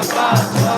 abraço.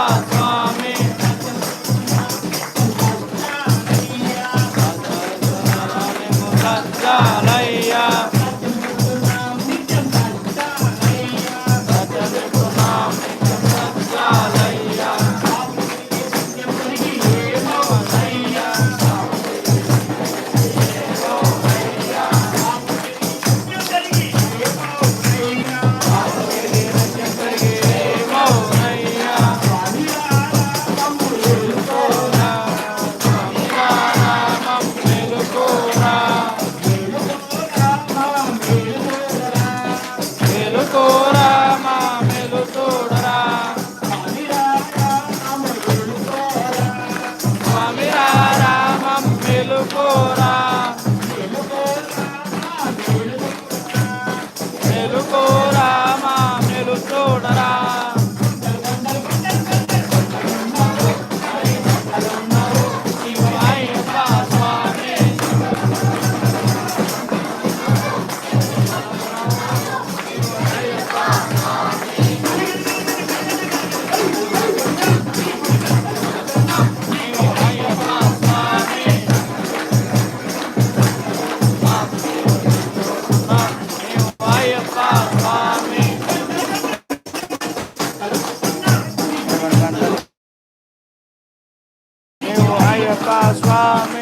감사합니다. faço a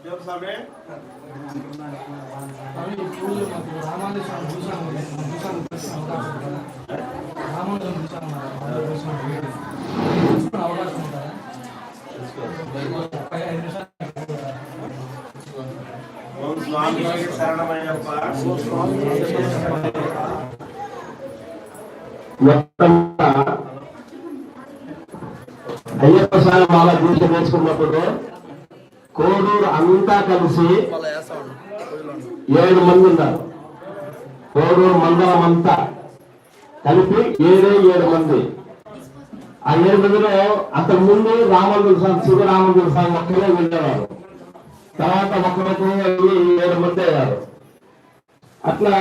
స్వామి అవకాశం ఉంటుందా ఐదు నిమిషాలు ఓం స్వామి శరణమయ్యప్ప ఓం స్వామి అయ్యప్ప స్వామి మాల పూజ నేర్చుకున్నప్పుడు అంతా కలిసి ఏడు మంది ఉన్నారు. కోడూరు మండలం అంతా కలిపి ఏడే ఏడు మంది. ఆ ఏడు మందిలో అంతకు ముందు రామగురు స్వామి శివరామగురు స్వామి ఒక్కరే వెళ్ళేవారు తర్వాత ఒక్కరికి ఏడు మంది అయ్యారు. అట్లా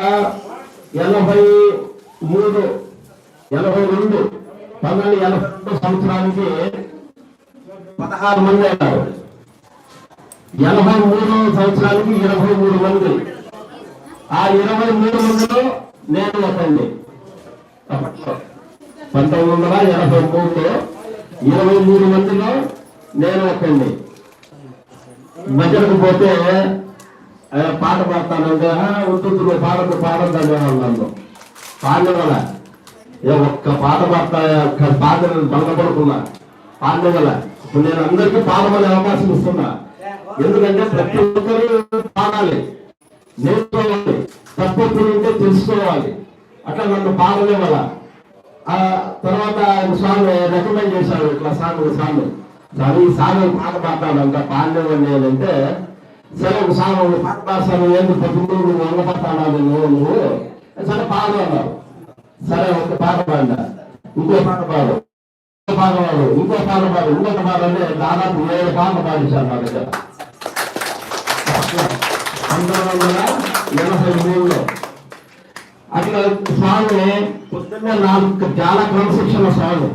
ఎనభై మూడు ఎనభై రెండు పంతొమ్మిది ఎనభై రెండు సంవత్సరానికి పదహారు మంది అయ్యారు. ఎనభై మూడు సంవత్సరానికి ఇరవై మూడు మంది. ఆ ఇరవై మూడు మందిలో నేను ఒకండి పంతొమ్మిది వందల ఎనభై మూడులో ఇరవై మూడు మందిలో నేను ఒకండి మధ్యకు పోతే పాట పాడతానంటే ఉంటుంది పాడదు పాడద్దు నన్ను. పాడగల ఏ ఒక్క పాట పాడతా ఒక్క పాట బంగపడుకున్నా పాడగల ఇప్పుడు నేను అందరికీ పాడమని అవకాశం ఇస్తున్నా. ఎందుకంటే ప్రతి ఒక్కరూ పాడాలి నేర్చుకోవాలి తప్పప్పుడు ఉంటే తెలుసుకోవాలి. అట్లా నన్ను పాడలే వల్ల ఆ తర్వాత ఆయన సాంగ్ రికమెండ్ చేశాడు ఇట్లా సాంగ్ సాంగ్. సరే ఈ సాంగ్ పాట పాడతానంట పాడలేవని ఏంటంటే సరే ఒక సాంగ్ ఒక పాట పాడతాను ఏంటి పొద్దున్న నువ్వు వంద పడతాను నువ్వు నువ్వు. సరే పాడు అన్నారు. సరే ఒక పాట పాడినా. ఇంకో పాట పాడు. ఇంకో పాట పాడు ఇంకో పాట పాడు ఇంకొక పాట అంటే దాదాపు ఏడు పాటలు పాడించాను మా దగ్గర. పంతొమ్మిది వందల ఎనభై మూడులో. అట్లా స్వామి పొద్దున్నే నాలుగు చాలా క్రమశిక్షణ స్వామి